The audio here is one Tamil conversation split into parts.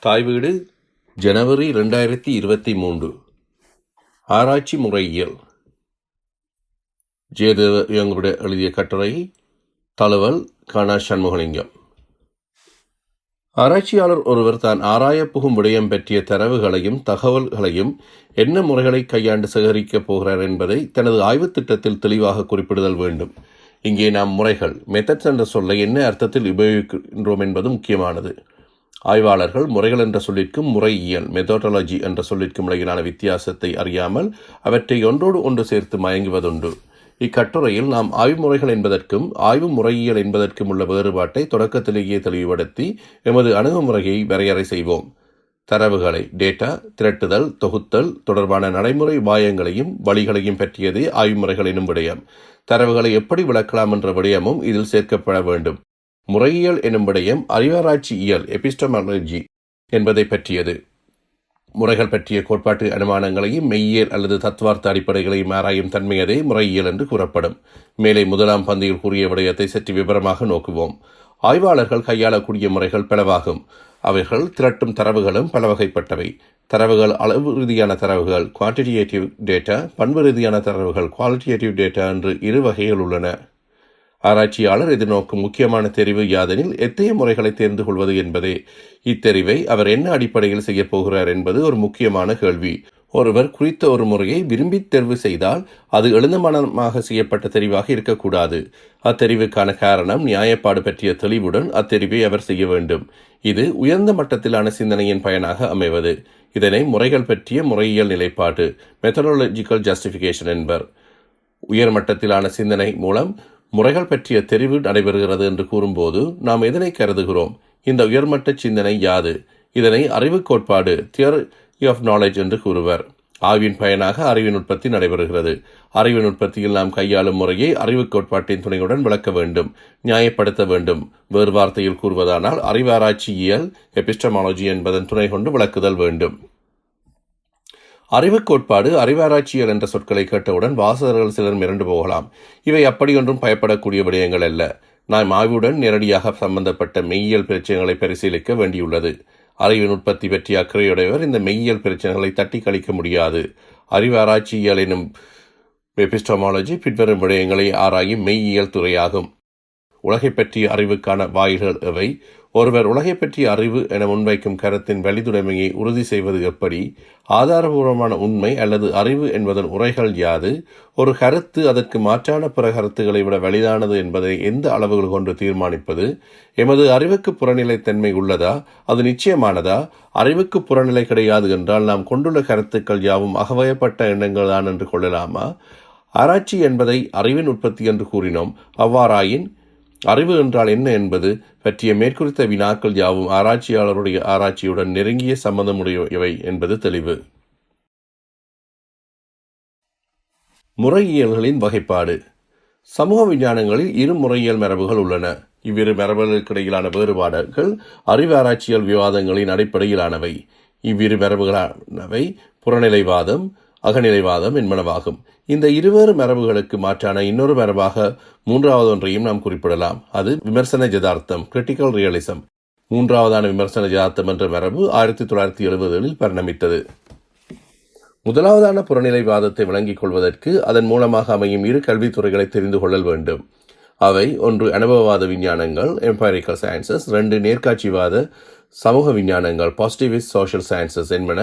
தாய் வீடு ஜனவரி ரெண்டாயிரத்தி இருபத்தி மூன்று. ஆராய்ச்சி முறையியல். ஜெயதேவ இயங்குவிட எழுதிய கட்டுரை தழுவல் கணா சண்முகலிங்கம். ஆராய்ச்சியாளர் ஒருவர் தான் ஆராயப்புகும் விடயம் பற்றிய தரவுகளையும் தகவல்களையும் என்ன முறைகளை கையாண்டு சேகரிக்கப் போகிறார் என்பதை தனது ஆய்வுத் திட்டத்தில் தெளிவாக குறிப்பிடுதல் வேண்டும். இங்கே நாம் முறைகள் மெத்தட்ஸ் என்ற சொல்லை என்ன அர்த்தத்தில் உபயோகிக்கின்றோம் என்பது முக்கியமானது. ஆய்வாளர்கள் முறைகள் என்ற சொல்லிற்கும் முறையியல் மெத்தடாலஜி என்ற சொல்லிற்கும் இடையிலான வித்தியாசத்தை அறியாமல் அவற்றை ஒன்றோடு ஒன்று சேர்த்து மயங்குவதுண்டு. இக்கட்டுரையில் நாம் ஆய்வுமுறைகள் என்பதற்கும் ஆய்வு முறையியல் என்பதற்கும் உள்ள வேறுபாட்டை தொடக்கத்திலேயே தெளிவுபடுத்தி எமது அணுகுமுறையை வரையறை செய்வோம். தரவுகளை டேட்டா திரட்டுதல் தொகுத்தல் தொடர்பான நடைமுறை உபாயங்களையும் வழிகளையும் பற்றியதே ஆய்வுமுறைகள் எனும் விடயம். தரவுகளை எப்படி விளக்கலாம் என்ற விடயமும் இதில் சேர்க்கப்பட வேண்டும். முறையியல் எனும் விடயம் அறிவாராய்ச்சி இயல் எபிஸ்டமாலஜி என்பதை பற்றியது. முறைகள் பற்றிய கோட்பாட்டு அனுமானங்களையும் மெய்யியல் அல்லது தத்துவார்த்த அடிப்படைகளையும் ஆராயும் தன்மையதே முறையியல் என்று கூறப்படும். மேலே முதலாம் பந்தியில் கூறிய விடயத்தை சற்று விவரமாக நோக்குவோம். ஆய்வாளர்கள் கையாளக்கூடிய முறைகள் பலவாகும். அவைகள் திரட்டும் தரவுகளும் பல வகைப்பட்டவை தரவுகள் அளவு ரீதியான தரவுகள் குவான்டிடேட்டிவ் டேட்டா பண்பு ரீதியான தரவுகள் குவாலிட்டேட்டிவ் டேட்டா என்று இரு வகைகள் உள்ளன. ஆராய்ச்சியாளர் எதிர்நோக்கும் முக்கியமான தெரிவு யாதெனில் எத்தகைய முறைகளை தேர்ந்து கொள்வது என்பதே. இத்தெரிவை அவர் என்ன அடிப்படையில் செய்யப் போகிறார் என்பது ஒரு முக்கியமான கேள்வி. ஒருவர் குறித்த ஒரு முறையை விரும்பி தேர்வு செய்தால் அது எழுந்தமனமாக செய்யப்பட்ட தெரிவாக இருக்கக்கூடாது. அத்தெரிவுக்கான காரணம் நியாயப்பாடு பற்றிய தெளிவுடன் அத்தெரிவை அவர் செய்ய வேண்டும். இது உயர்ந்த மட்டத்திலான சிந்தனையின் பயனாக அமைவது. இதனை முறைகள் பற்றிய முறையியல் நிலைப்பாடு மெத்தடாலஜிக்கல் ஜஸ்டிஃபிகேஷன் என்பர். உயர் மட்டத்திலான சிந்தனை மூலம் முறைகள் பற்றிய தெரிவு நடைபெறுகிறது என்று கூறும்போது நாம் எதனை கருதுகிறோம்? இந்த உயர்மட்ட சிந்தனை யாது? இதனை அறிவு கோட்பாடு தியரி ஆஃப் நாலேஜ் என்று கூறுவர். ஆய்வின் பயனாக அறிவின் உற்பத்தி நடைபெறுகிறது. அறிவின் உற்பத்தியில் நாம் கையாளும் முறையை அறிவு கோட்பாட்டின் துணையுடன் விளக்க வேண்டும் நியாயப்படுத்த வேண்டும். வேறு வார்த்தையில் கூறுவதானால் அறிவாராய்ச்சியியல் எபிஸ்டமாலஜி என்பதன் துணை கொண்டு விளக்குதல் வேண்டும். அறிவு கோட்பாடு அறிவாராய்ச்சியல் என்ற சொற்களை கேட்டவுடன் வாசகர்கள் சிலர் மிரண்டு போகலாம். இவை அப்படியொன்றும் பயப்படக்கூடிய விடயங்கள் அல்ல. நாம் ஆய்வுடன் நேரடியாக சம்பந்தப்பட்ட மெய்யியல் பிரச்சனைகளை பரிசீலிக்க வேண்டியுள்ளது. அறிவின் உற்பத்தி பற்றி அக்கறையுடையவர் இந்த மெய்யியல் பிரச்சனைகளை தட்டி கழிக்க முடியாது. அறிவாராய்ச்சியல் எனும் எபிஸ்டமாலஜி பின்வரும் விடயங்களை ஆராயும் மெய்யியல் துறையாகும். உலகை பற்றிய அறிவுக்கான வாயில்கள் எவை? ஒருவர் உலகை பற்றிய அறிவு என முன்வைக்கும் கருத்தின் வலிதுடைமையை உறுதி செய்வது எப்படி? ஆதாரபூர்வமான உண்மை அல்லது அறிவு என்பதன் உரைகள் யாது? ஒரு கருத்து அதற்கு மாற்றான பிற கருத்துக்களை விட வலிதானது என்பதை எந்த அளவுகள் கொண்டு தீர்மானிப்பது? எமது அறிவுக்கு புறநிலைத்தன்மை உள்ளதா? அது நிச்சயமானதா? அறிவுக்கு புறநிலை கிடையாது என்றால் நாம் கொண்டுள்ள கருத்துக்கள் யாவும் அகவயப்பட்ட எண்ணங்கள் தான் என்று கொள்ளலாமா? ஆராய்ச்சி என்பதை அறிவின் உற்பத்தி என்று கூறினோம். அவ்வாறாயின் அறிவு என்றால் என்ன என்பது பற்றிய மேற்குறித்த வினாக்கள் யாவும் ஆராய்ச்சியாளருடைய ஆராய்ச்சியுடன் நெருங்கிய சம்பந்தமுடையவை என்பது தெளிவு. முறையியல்களின் வகைப்பாடு. சமூக விஞ்ஞானங்களில் இரு முறையியல் மரபுகள் உள்ளன. இவ்விரு மரபுகளுக்கு இடையிலான வேறுபாடுகள் அறிவு ஆராய்ச்சியல் விவாதங்களின் அடிப்படையிலானவை. இவ்விரு மரபுகளானவை புறநிலைவாதம் அகநிலைவாதம் என்பனவாகும் இந்த இருவேறு மரபுகளுக்கு மாற்றான இன்னொரு மரபாக மூன்றாவது ஒன்றையும் நாம் குறிப்பிடலாம். அது விமர்சன ஜதார்த்தம் கிரிட்டிக்கல் ரியலிசம் மூன்றாவதான விமர்சன ஜதார்த்தம் என்ற மரபு ஆயிரத்தி தொள்ளாயிரத்தி எழுபதுகளில் பரிணமித்தது. முதலாவதான புறநிலைவாதத்தை விளங்கிக் கொள்வதற்கு அதன் மூலமாக அமையும் இரு கல்வித்துறைகளை தெரிந்து கொள்ளல் வேண்டும். அவை ஒன்று அனுபவவாத விஞ்ஞானங்கள் எம்பைரிக்கல் சயின்சஸ் ரெண்டு நேர்காட்சிவாத சமூக விஞ்ஞானங்கள் பாசிட்டிவிஸ்ட் சோஷியல் சயின்சஸ் என்பன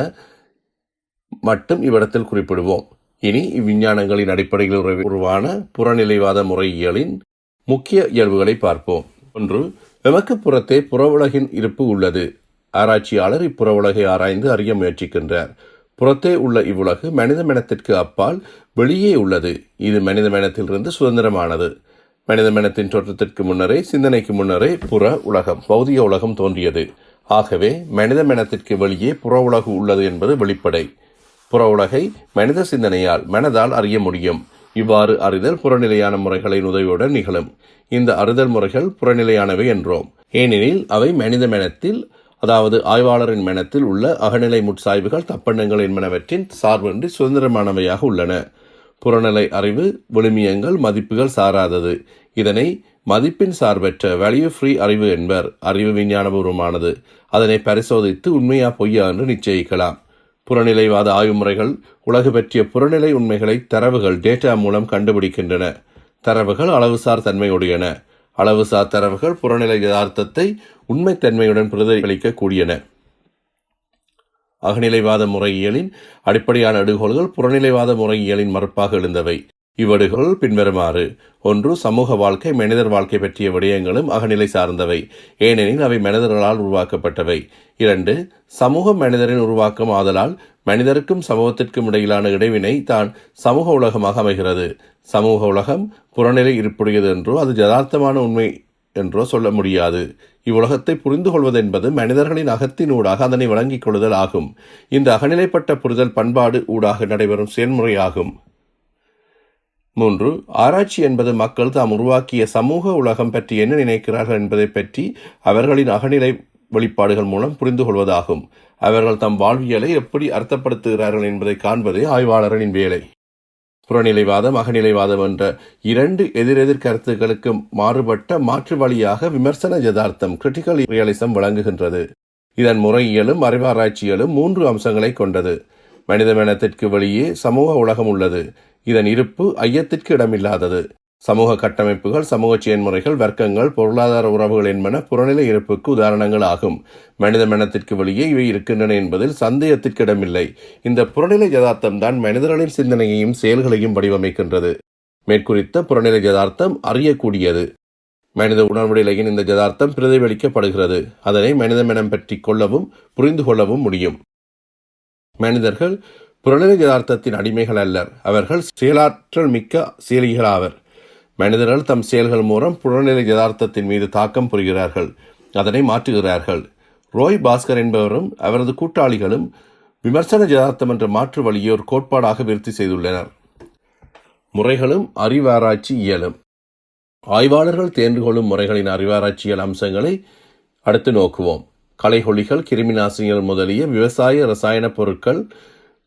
மட்டும் இவ்விடத்தில் குறிப்பிடுவோம். இனி இவ்விஞ்ஞானங்களின் அடிப்படையில் உருவான புறநிலைவாத முறையியலின் முக்கிய இயல்புகளை பார்ப்போம். ஒன்று எமக்கு புறத்தே புறவுலகின் இருப்பு உள்ளது. ஆராய்ச்சியாளர் இப்புற உலகை ஆராய்ந்து அறிய முயற்சிக்கின்றார். புறத்தே உள்ள இவ்வுலகு மனித மனத்திற்கு அப்பால் வெளியே உள்ளது. இது மனித மனத்திலிருந்து சுதந்திரமானது. மனித மனத்தின் தோற்றத்திற்கு முன்னரே சிந்தனைக்கு முன்னரே புற உலகம் பௌதிக உலகம் தோன்றியது. ஆகவே மனித மனத்திற்கு வெளியே புற உலகு உள்ளது என்பது வெளிப்படை. புற உலகை மனித சிந்தனையால் மனதால் அறிய முடியும். இவ்வாறு அறிதல் புறநிலையான முறைகளின் உதவியுடன் நிகழும். இந்த அறிதல் முறைகள் புறநிலையானவை என்றோம். ஏனெனில் அவை மனித மனத்தில் அதாவது ஆய்வாளரின் மனத்தில் உள்ள அகநிலை முட்சாய்வுகள் தப்பெண்ணங்கள் என்பனவற்றின் சார்பின்றி சுதந்திரமானவையாக உள்ளன. புறநிலை அறிவு விழுமியங்கள் மதிப்புகள் சாராதது. இதனை மதிப்பின் சார்பற்ற வேல்யூ ஃப்ரீ அறிவு என்பர். அறிவு விஞ்ஞானபூர்வமானது. அதனை பரிசோதித்து உண்மையா பொய்யா என்று நிச்சயிக்கலாம். புறநிலைவாத ஆய்வு முறைகள் உலகு பற்றிய புறநிலை உண்மைகளை தரவுகள் டேட்டா மூலம் கண்டுபிடிக்கின்றன. தரவுகள் அளவுசார் தன்மையுடையன. அளவுசார் தரவுகள் புறநிலை யதார்த்தத்தை உண்மைத்தன்மையுடன் பிரதிபலிக்கக்கூடியன. அகநிலைவாத முறையியலின் அடிப்படையான அடுகோள்கள் புறநிலைவாத முறையியலின் மறுப்பாக எழுந்தவை. இவ்வடுகள் பின்வருமாறு. ஒன்று சமூக வாழ்க்கை மனிதர் வாழ்க்கை பற்றிய விடயங்களும் அகநிலை சார்ந்தவை. ஏனெனில் அவை மனிதர்களால் உருவாக்கப்பட்டவை. இரண்டு சமூக மனிதரின் உருவாக்கம் ஆதலால் மனிதருக்கும் சமூகத்திற்கும் இடையிலான இடைவினை தான் சமூக உலகமாக அமைகிறது. சமூக உலகம் புறநிலை இருப்புடையது என்றோ அது யதார்த்தமான உண்மை என்றோ சொல்ல முடியாது. இவ்வுலகத்தை புரிந்து கொள்வது என்பது மனிதர்களின் அகத்தின் ஊடாக அதனை வழங்கிக் கொள்ளுதல் ஆகும். இந்த அகநிலைப்பட்ட புரிதல் பண்பாடு ஊடாக நடைபெறும் செயல்முறையாகும். மூன்று ஆராய்ச்சி என்பது மக்கள் தாம் உருவாக்கிய சமூக உலகம் பற்றி என்ன நினைக்கிறார்கள் என்பதை பற்றி அவர்களின் அகநிலை வெளிப்பாடுகள் மூலம் புரிந்து கொள்வதாகும். அவர்கள் தம் வாழ்வியலை எப்படி அர்த்தப்படுத்துகிறார்கள் என்பதை காண்பதே ஆய்வாளர்களின் வேலை. புறநிலைவாதம் அகநிலைவாதம் என்ற இரண்டு எதிரெதிர் கருத்துக்களுக்கு மாறுபட்ட மாற்று வழியாக விமர்சன யதார்த்தம் கிரிட்டிக்கல் ரியலிசம் விளங்குகின்றது இதன் முறையியலும் அறிவாராய்ச்சியலும் மூன்று அம்சங்களை கொண்டது. மனித மனத்திற்கு வெளியே சமூக உலகம் உள்ளது. இதன் இருப்பு ஐயத்திற்கு இடமில்லாதது. சமூக கட்டமைப்புகள் சமூக செயன்முறைகள் வர்க்கங்கள் பொருளாதார உறவுகள் என்பன புறநிலை இருப்புக்கு உதாரணங்கள் ஆகும். மனித மனத்திற்கு வெளியே இவை இருக்கின்றன என்பதில் சந்தேகத்திற்கு இடமில்லை. இந்த புறநிலை யதார்த்தம் தான் மனிதர்களின் சிந்தனையையும் செயல்களையும் வடிவமைக்கின்றது. மேற்குறித்த புறநிலை யதார்த்தம் அறியக்கூடியது. மனித உணர்வுநிலையின் இந்த யதார்த்தம் பிரதிபலிக்கப்படுகிறது. அதனை மனித மனம் பற்றி கொள்ளவும் புரிந்து கொள்ளவும் முடியும். மனிதர்கள் புறநிலை யதார்த்தத்தின் அடிமைகள் அல்லர் அவர்கள் செயலாற்றல் மிக்க செயலிகளாவர். மனிதர்கள் தம் செயல்கள் மூலம் புறநிலை யதார்த்தத்தின் மீது தாக்கம் புரிகிறார்கள். அதனை மாற்றுகிறார்கள். ரோய் பாஸ்கர் என்பவரும் அவரது கூட்டாளிகளும் விமர்சன யதார்த்தம் என்ற மாற்று வழியை ஒரு கோட்பாடாக விருத்தி செய்துள்ளனர். முறைகளும் அறிவாராய்ச்சி இயலும். ஆய்வாளர்கள் தேர்ந்து கொள்ளும் முறைகளின் அறிவாராய்ச்சியல் அம்சங்களை அடுத்து நோக்குவோம். களைகொல்லிகள் கிருமிநாசினிகள் முதலிய விவசாய ரசாயன பொருட்கள்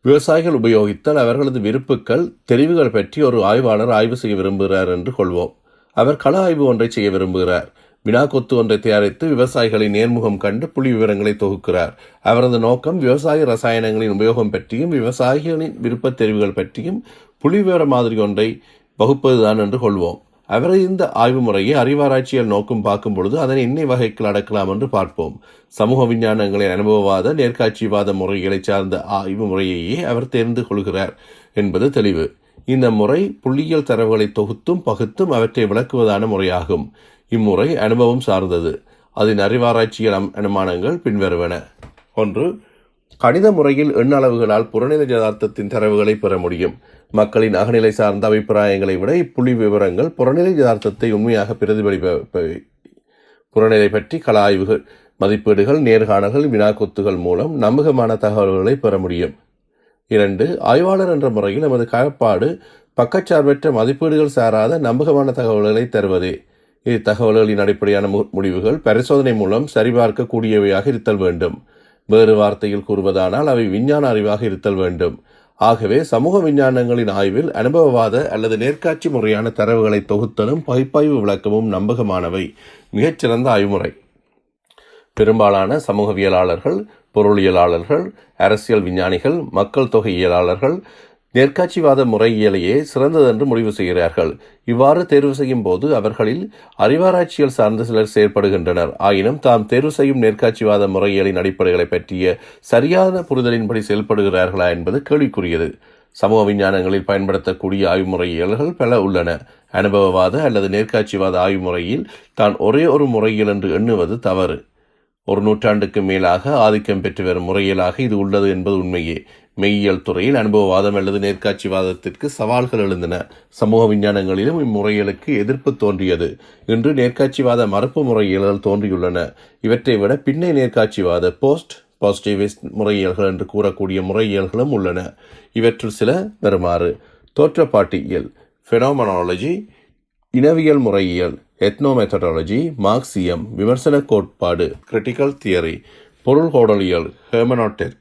விவசாயிகள் உபயோகித்தல் அவர்களது விருப்புக்கள் தெரிவுகள் பற்றி ஒரு ஆய்வாளர் ஆய்வு செய்ய விரும்புகிறார் என்று கொள்வோம். அவர் கள ஆய்வு ஒன்றை செய்ய விரும்புகிறார். வினாக்கொத்து ஒன்றை தயாரித்து விவசாயிகளின் நேர்முகம் கண்டு புள்ளி விவரங்களை தொகுக்கிறார். அவரது நோக்கம் விவசாய ரசாயனங்களின் உபயோகம் பற்றியும் விவசாயிகளின் விருப்பத் தெரிவுகள் பற்றியும் புள்ளி விவர மாதிரி ஒன்றை வகுப்பதுதான் என்று கொள்வோம். அவரை இந்த ஆய்வு முறையை அறிவாராய்ச்சியால் நோக்கம் பார்க்கும் பொழுது அதனை இன்னை வகைகள் அடக்கலாம் என்று பார்ப்போம். சமூக விஞ்ஞானங்களின் அனுபவவாத நேர்காட்சிவாத முறைகளை சார்ந்த ஆய்வு முறையையே அவர் தேர்ந்து கொள்கிறார் என்பது தெளிவு. இந்த முறை புள்ளியியல் தரவுகளை தொகுத்தும் பகுத்தும் அவற்றை விளக்குவதான முறையாகும். இம்முறை அனுபவம் சார்ந்தது. அதன் அறிவாராய்ச்சியல் அம்- அனுமானங்கள் பின்வருவன. ஒன்று கணித முறையில் எண்ணளவுகளால் புறநிலை யதார்த்தத்தின் தரவுகளை பெற முடியும். மக்களின் அகநிலை சார்ந்த அபிப்பிராயங்களை விட இப்புள்ளி விவரங்கள் புறநிலை யதார்த்தத்தை உண்மையாக பிரதிபலிப்பவை புறநிலை பற்றி கள ஆய்வுகள் மதிப்பீடுகள் நேர்காணல்கள் வினாக்கொத்துகள் மூலம் நம்பகமான தகவல்களை பெற முடியும். இரண்டு ஆய்வாளர் என்ற முறையில் நமது கயப்பாடு பக்கச்சார்பற்ற மதிப்பீடுகள் சாராத நம்பகமான தகவல்களை தருவதே. இத்தகவல்களின் அடிப்படையான மு- முடிவுகள் பரிசோதனை மூலம் சரிபார்க்கக்கூடியவையாக இருத்தல் வேண்டும். வேறு வார்த்தையில் கூறுவதானால் அவை விஞ்ஞான அறிவாக இருத்தல் வேண்டும். ஆகவே சமூக விஞ்ஞானங்களின் ஆய்வில் அனுபவவாத அல்லது நேர்காட்சி முறையான தரவுகளை தொகுத்தலும் பகுப்பாய்வு விளக்கமும் நம்பகமானவை. மிகச்சிறந்த ஆய்வுமுறை. பெரும்பாலான சமூகவியலாளர்கள் பொருளியலாளர்கள் அரசியல் விஞ்ஞானிகள் மக்கள் தொகையியலாளர்கள் நேர்காட்சிவாத முறையிலேயே சிறந்ததென்று முடிவு செய்கிறார்கள். இவ்வாறு தேர்வு செய்யும் போது அவர்களில் அறிவாராய்ச்சிகள் சார்ந்த சிலர் செயற்படுகின்றனர். ஆயினும் தாம் தேர்வு செய்யும் நேர்காட்சிவாத முறையியலின் அடிப்படைகளை பற்றிய சரியான புரிதலின்படி செயல்படுகிறார்களா என்பது கேள்விக்குரியது. சமூக விஞ்ஞானங்களில் பயன்படுத்தக்கூடிய ஆய்வு முறையியல்கள் பல உள்ளன. அனுபவவாத அல்லது நேர்காட்சிவாத ஆய்வு முறையில் தான் ஒரே ஒரு முறையில் என்று எண்ணுவது தவறு. ஒரு நூற்றாண்டுக்கு மேலாக ஆதிக்கம் பெற்று வரும் முறையியலாக இது உள்ளது என்பது உண்மையே. மெய்யியல் துறையில் அனுபவவாதம் அல்லது நேர்காட்சிவாதத்திற்கு சவால்கள் எழுந்தன. சமூக விஞ்ஞானங்களிலும் இம்முறைகளுக்கு எதிர்ப்பு தோன்றியது. இன்று நேர்காட்சிவாத மறுப்பு முறையியல்கள் தோன்றியுள்ளன. இவற்றை விட பின்னை நேர்காட்சிவாத போஸ்ட் பாசிட்டிவிஸ்ட் முறையியல்கள் என்று கூறக்கூடிய முறையியல்களும் உள்ளன. இவற்றில் சில வருமாறு தோற்றப்பாட்டியல் ஃபெனோமனாலஜி இனவியல் முறையியல். எத்னோமெத்தடாலஜி மார்க்சியம் விமர்சன கோட்பாடு. கிரிட்டிக்கல் தியரி பொருள் கோடலியல் ஹெர்மனோட்டிக்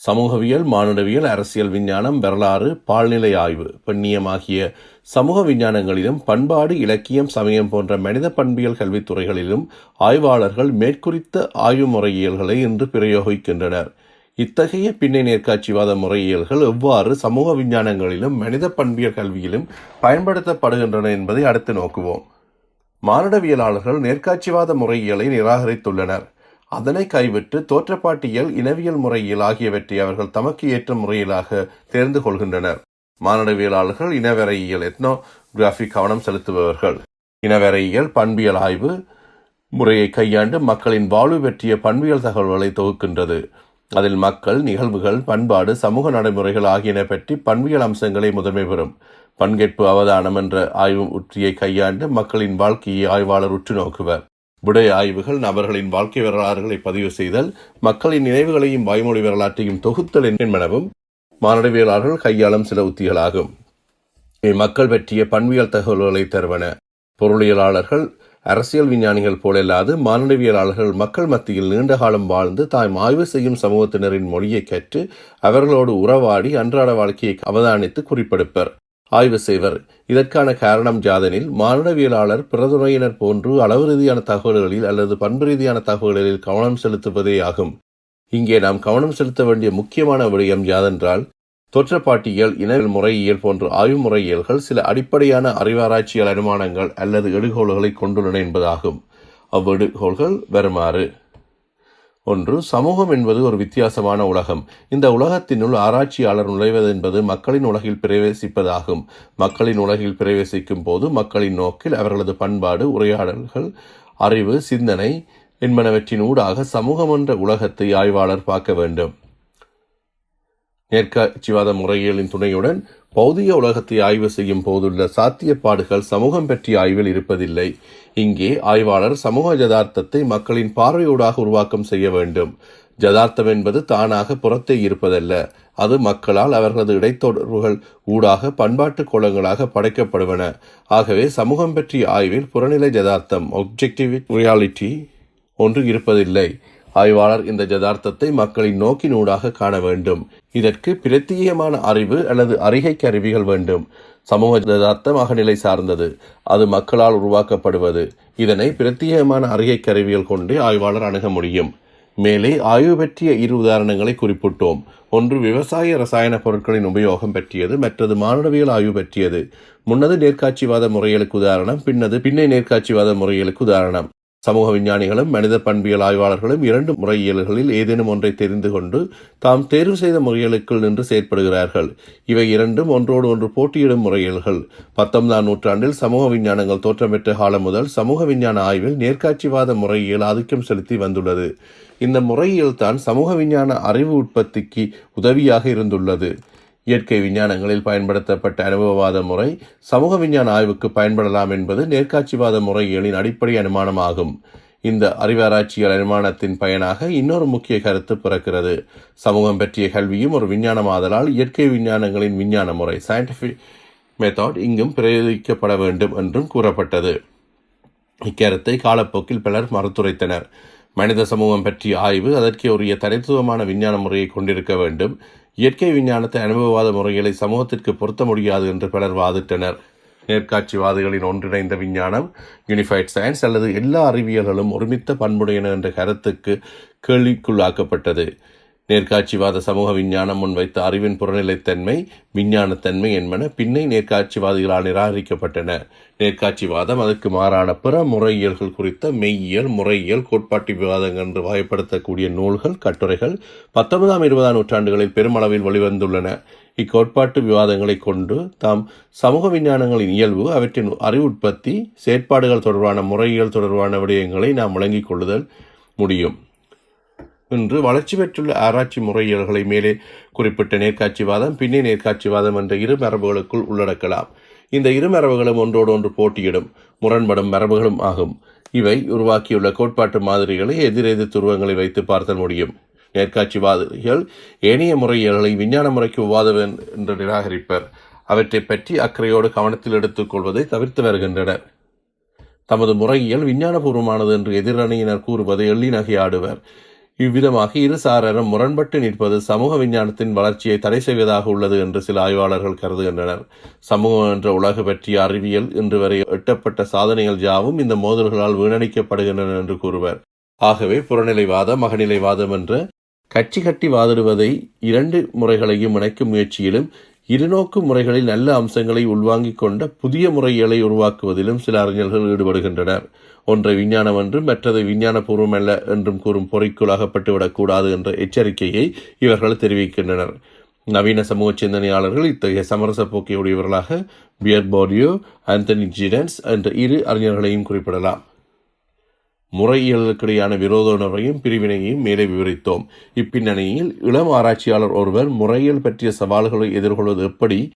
சமூகவியல் மானுடவியல் அரசியல் விஞ்ஞானம் வரலாறு பால்நிலை ஆய்வு பெண்ணியம் ஆகிய சமூக விஞ்ஞானங்களிலும் பண்பாடு இலக்கியம் சமயம் போன்ற மனித பண்பியல் கல்வித்துறைகளிலும் ஆய்வாளர்கள் மேற்குறித்த ஆய்வு முறையியல்களை இன்று பிரயோகிக்கின்றனர். இத்தகைய பின்னை நேர்காட்சிவாத முறையியல்கள் எவ்வாறு சமூக விஞ்ஞானங்களிலும் மனித பண்பியல் கல்வியிலும் பயன்படுத்தப்படுகின்றன என்பதை அடுத்து நோக்குவோம். மானுடவியலாளர்கள் நேர்காட்சிவாத முறையியலை நிராகரித்துள்ளனர். அதனை கைவிட்டு தோற்றப்பாட்டியல் இனவியல் முறையியல் ஆகியவற்றை அவர்கள் தமக்கு ஏற்ற முறையிலாக தேர்ந்து கொள்கின்றனர். மானடவியலாளர்கள் இனவரையியல் எத்னோகிராஃபி கவனம் செலுத்துபவர்கள். இனவரையியல் பண்பியல் ஆய்வு முறையை கையாண்டு மக்களின் வாழ்வு பற்றிய பண்பியல் தகவல்களை தொகுக்கின்றது. அதில் மக்கள் நிகழ்வுகள் பண்பாடு சமூக நடைமுறைகள் ஆகியன பற்றி பண்பியல் அம்சங்களை முதன்மை பெறும். பங்கேற்பு அவதானம் என்ற ஆய்வு உற்றியை கையாண்டு மக்களின் வாழ்க்கையை ஆய்வாளர் உற்று நோக்குவர் விடய ஆய்வுகள் நபர்களின் வாழ்க்கை வரலாறுகளை பதிவு செய்தல் மக்களின் நினைவுகளையும் வாய்மொழி வரலாற்றையும் தொகுத்தல் என்பனவும் மானடவியலாளர்கள் கையாளும் சில உத்திகளாகும். இம்மக்கள் பற்றிய பண்பியல் தகவல்களை தருவன பொருளியலாளர்கள் அரசியல் விஞ்ஞானிகள் போலல்லாது மானுடவியலாளர்கள் மக்கள் மத்தியில் நீண்ட காலம் வாழ்ந்து தாம் ஆய்வு செய்யும் சமூகத்தினரின் மொழியை கற்று அவர்களோடு உறவாடி அன்றாட வாழ்க்கையை அவதானித்து குறிப்பெடுப்பர். ஆய்வு செய்வர். இதற்கான காரணம் ஜாதனில் மானுடவியலாளர் பிறதுணையினர் போன்று அளவு ரீதியான தகவல்களில் அல்லது பண்பு ரீதியான தகவல்களில் கவனம் செலுத்துவதே ஆகும். இங்கே நாம் கவனம் செலுத்த வேண்டிய முக்கியமான விடயம் யாதென்றால் தோற்றப்பாட்டியல் இனவியல் முறையியல் போன்ற ஆய்வு முறையியல்கள் சில அடிப்படையான அறிவாராய்ச்சியல் அனுமானங்கள் அல்லது எடுகோள்களை கொண்டுள்ளன என்பதாகும். அவ்வெடுகோள்கள் வருமாறு. ஒன்று சமூகம் என்பது ஒரு வித்தியாசமான உலகம். இந்த உலகத்தினுள் ஆராய்ச்சியாளர் நுழைவது என்பது மக்களின் உலகில் பிரவேசிப்பதாகும். மக்களின் உலகில் பிரவேசிக்கும் போது மக்களின் நோக்கில் அவர்களது பண்பாடு உரையாடல்கள் அறிவு சிந்தனை என்பனவற்றின் ஊடாக சமூகம் என்ற உலகத்தை ஆய்வாளர் பார்க்க வேண்டும். நேர்காட்சிவாத முறையீலின் துணையுடன் பௌதிக உலகத்தை ஆய்வு செய்யும் போதுள்ள சாத்தியப்பாடுகள் சமூகம் பற்றிய ஆய்வில் இருப்பதில்லை. இங்கே ஆய்வாளர் சமூக ஜதார்த்தத்தை மக்களின் பார்வையூடாக உருவாக்கம் செய்ய வேண்டும். ஜதார்த்தம் என்பது தானாக புறத்தே இருப்பதல்ல. அது மக்களால் அவர்களது இடைத்தொடர்புகள் ஊடாக பண்பாட்டு கோலங்களாக படைக்கப்படுவன. ஆகவே சமூகம் பற்றிய ஆய்வில் புறநிலை ஜதார்த்தம் ஒப்ஜெக்டிவ் ரியாலிட்டி ஒன்று இருப்பதில்லை. ஆய்வாளர் இந்த ஜதார்த்தத்தை மக்களின் நோக்கினூடாக காண வேண்டும். இதற்கு பிரத்தியமான அறிவு அல்லது அறிகை கருவிகள் வேண்டும். சமூக ஜதார்த்தம் அகநிலை சார்ந்தது. அது மக்களால் உருவாக்கப்படுவது. இதனை பிரத்தியமான அறிகை கருவிகள் கொண்டு ஆய்வாளர் அணுக முடியும். மேலே ஆய்வு பற்றிய இரு உதாரணங்களை குறிப்பிட்டோம். ஒன்று விவசாய ரசாயன பொருட்களின் உபயோகம் பற்றியது மற்றது மானுடவியல் ஆய்வு பற்றியது. முன்னது நேர்காட்சிவாத முறைகளுக்கு உதாரணம் பின்னது பின்னை நேர்காட்சிவாத முறைகளுக்கு உதாரணம். சமூக விஞ்ஞானிகளும் மனித பண்பியல் ஆய்வாளர்களும் இரண்டு முறையியல்களில் ஏதேனும் ஒன்றை தெரிந்து கொண்டு தாம் தேர்வு செய்த முறையலுக்குள் நின்று செயற்படுகிறார்கள். இவை இரண்டும் ஒன்றோடு ஒன்று போட்டியிடும் முறையியல்கள். பத்தொன்பதாம் நூற்றாண்டில் சமூக விஞ்ஞானங்கள் தோற்றமிட்ட காலம் முதல் சமூக விஞ்ஞான ஆய்வில் நேர்காட்சிவாத முறையியல் ஆதிக்கம் செலுத்தி வந்துள்ளது. இந்த முறையியல் தான் சமூக விஞ்ஞான அறிவு உற்பத்திக்கு உதவியாக இருந்துள்ளது. இயற்கை விஞ்ஞானங்களில் பயன்படுத்தப்பட்ட அனுபவவாத முறை சமூக விஞ்ஞான ஆய்வுக்கு பயன்படலாம் என்பது நேர்காட்சிவாத முறைகளின் அடிப்படை அனுமானமாகும். இந்த அறிவாராய்ச்சியல் அனுமானத்தின் பயனாக இன்னொரு முக்கிய கருத்து பிறக்கிறது. சமூகம் பற்றிய கல்வியும் ஒரு விஞ்ஞானமாதலால் இயற்கை விஞ்ஞானங்களின் விஞ்ஞான முறை சயின்டிஃபிக் மெத்தட் இங்கும் பிரயோகிக்கப்பட வேண்டும் என்றும் கூறப்பட்டது. இக்கருத்தை காலப்போக்கில் பலர் மறுத்துரைத்தனர். மனித சமூகம் பற்றிய ஆய்வு அதற்கே உரிய தனித்துவமான விஞ்ஞான முறையை கொண்டிருக்க வேண்டும். இயற்கை விஞ்ஞானத்தை அனுபவவாத முறைகளை சமூகத்திற்கு பொருத்த முடியாது என்று பலர் வாதிட்டனர். நேர்காட்சிவாதிகளின் ஒன்றிணைந்த விஞ்ஞானம் யூனிஃபைட் சயின்ஸ் அல்லது எல்லா அறிவியல்களும் ஒருமித்த பண்புடையன என்ற கருத்துக்கு கேள்விக்குள்ளாக்கப்பட்டது. நேர்காட்சிவாத சமூக விஞ்ஞானம் முன்வைத்த அறிவின் புறநிலைத்தன்மை விஞ்ஞானத்தன்மை என்பன பின்னை நேர்காட்சிவாதிகளால் நிராகரிக்கப்பட்டன. நேர்காட்சிவாதம் அதற்கு மாறான பிற முறையியல்கள் குறித்த மெய்யியல் முறையியல் கோட்பாட்டு விவாதங்கள் என்று வகைப்படுத்தக்கூடிய நூல்கள் கட்டுரைகள் பத்தொன்பதாம் இருபதாம் நூற்றாண்டுகளில் பெருமளவில் வெளிவந்துள்ளன. இக்கோட்பாட்டு விவாதங்களை கொண்டு தாம் சமூக விஞ்ஞானங்களின் இயல்பு அவற்றின் அறிவுற்பத்தி செயற்பாடுகள் தொடர்பான முறையியல் தொடர்பான விடயங்களை நாம் விளங்கிக் கொள்ளுதல் முடியும். இன்று வளர்ச்சி பெற்றுள்ள ஆராய்ச்சி முறையியல்களை மேலே குறிப்பிட்ட நேர்காட்சிவாதம் பின்னே நேர்காட்சிவாதம் என்ற இரு மரபுகளுக்குள் உள்ளடக்கலாம். இந்த இரு மரபுகளும் ஒன்றோடொன்று போட்டியிடும் முரண்படும் மரபுகளும் ஆகும். இவை உருவாக்கியுள்ள கோட்பாட்டு மாதிரிகளை எதிரெதிர் துருவங்களை வைத்து பார்த்தல் முடியும். நேர்காட்சிவாதிகள் ஏனைய முறையீடுகளை விஞ்ஞான முறைக்கு உவாதவன் என்று நிராகரிப்பர். அவற்றை பற்றி அக்கறையோடு கவனத்தில் எடுத்துக் கொள்வதை தவிர்த்து வருகின்றனர். தமது முறையியல் விஞ்ஞானபூர்வமானது என்று எதிரணியினர் கூறுவதை எள்ளி நகையாடுவர். இவ்விதமாக இரு சாரரும் முரண்பட்டு நிற்பது சமூக விஞ்ஞானத்தின் வளர்ச்சியை தடை செய்வதாக உள்ளது என்று சில ஆய்வாளர்கள் கருதுகின்றனர். சமூகம் என்ற உலக பற்றிய அறிவியல் இன்று வரை எட்டப்பட்ட சாதனைகள் யாவும் இந்த மோதல்களால் வீணடிக்கப்படுகின்றன என்று கூறுவர். ஆகவே புறநிலைவாதம் மகநிலைவாதம் என்ற கட்சி கட்டி வாதிடுவதை இரண்டு முறைகளையும் இணைக்கும் முயற்சியிலும் இருநோக்கு முறைகளில் நல்ல அம்சங்களை உள்வாங்கிக் கொண்ட புதிய முறைகளை உருவாக்குவதிலும் சில அறிஞர்கள் ஈடுபடுகின்றனர். ஒன்றை விஞ்ஞானம் என்றும் மற்றதை விஞ்ஞானபூர்வம் அல்ல என்றும் கூறும் பொறைக்குள்ளாகப்பட்டுவிடக்கூடாது என்ற எச்சரிக்கையை இவர்கள் தெரிவிக்கின்றனர். நவீன சமூக சிந்தனையாளர்கள் இத்தகைய சமரச போக்கை உடையவர்களாக பியர் போடியோ ஆந்தனி ஜிடன்ஸ் என்ற இரு அறிஞர்களையும் குறிப்பிடலாம். முறையியலுக்கிடையான விரோத உணர்வையும் பிரிவினையையும் மேலே விவரித்தோம். இப்பின்னணியில் இளம் ஆராய்ச்சியாளர் ஒருவர் முறையியல் பற்றிய சவால்களை எதிர்கொள்வது எப்படி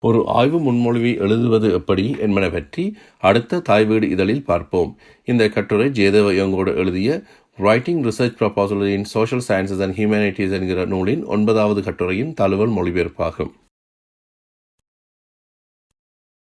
ஒரு ஆய்வு முன்மொழிவை எழுதுவது எப்படி என்பன பற்றி அடுத்த தாய்வீடு இதழில் பார்ப்போம். இந்த கட்டுரை ஜேதவ யங்கோடு எழுதிய writing research proposal in social sciences and humanities என்கிற நூலின் ஒன்பதாவது கட்டுரையின் தழுவல் மொழிபெயர்ப்பாகும்.